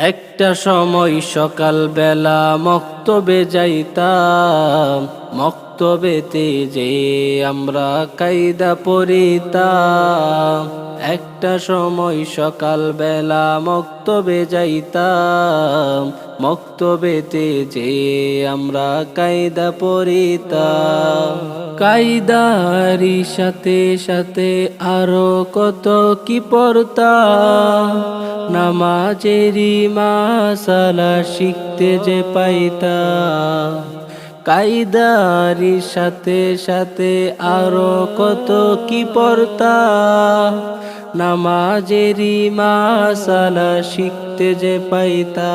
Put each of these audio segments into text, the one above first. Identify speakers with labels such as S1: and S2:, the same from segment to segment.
S1: একটা সময় সকাল বেলা মক্তবে যাইতাম, মক্তবেতে যে আমরা কায়দা পড়িতাম। একটা সময় সকাল বেলা মক্তবে যাইতাম, মক্তবেতে যে আমরা কায়দা পড়িতাম। কায়দারি সাথে সাথে আরও কত কি পড়তাম নামাজেরি মাসালা শিখতে যে পাইতা। কায়দারি সাথে সাথে আরও কত কি পড়তা? নামাজেরি মাসালা শিখতে যে পাইতা।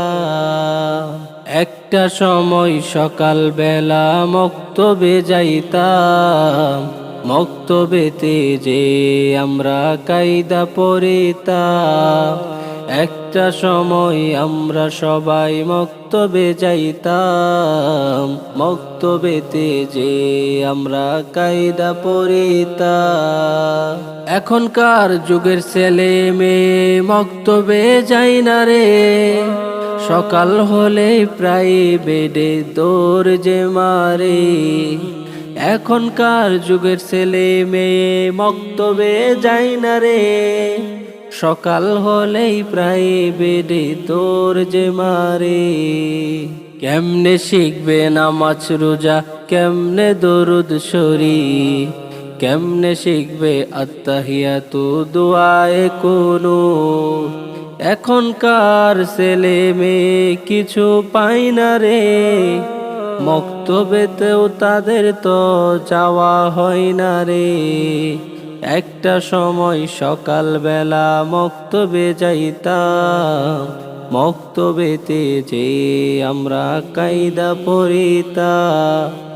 S1: একটা সময় সকাল বেলা মক্তবে যাইতাম। মক্তবেতে যে আমরা কায়দা পড়িতাম। একটা সময় আমরা সবাই মক্তবে যাইতাম। মক্তবেতে যে আমরা কায়দা পড়িতাম। এখনকার যুগের ছেলে মেয়ে মক্তবে যাই না রে। সকাল হলে প্রায় বেডে দৌড় যে মারে। এখনকার যুগের ছেলে মেয়ে মক্তবে যাই না রে। সকাল হলেই প্রায় বেডে তোর যে মারে। কেমনে শিখবে নামাজ রোজা, কেমনে দরুদ শরী কেমনে শিখবে আত্মাহিয়া তো দোয়ায় কোনো এখনকার ছেলে মেয়ে কিছু পাই না রে। মক্তবেতেও তাদের তো যাওয়া হয় না রে। একটা সময় সকাল বেলা মক্তবে যাইতাম। মক্তবেতে যে আমরা কায়দা পড়িতাম।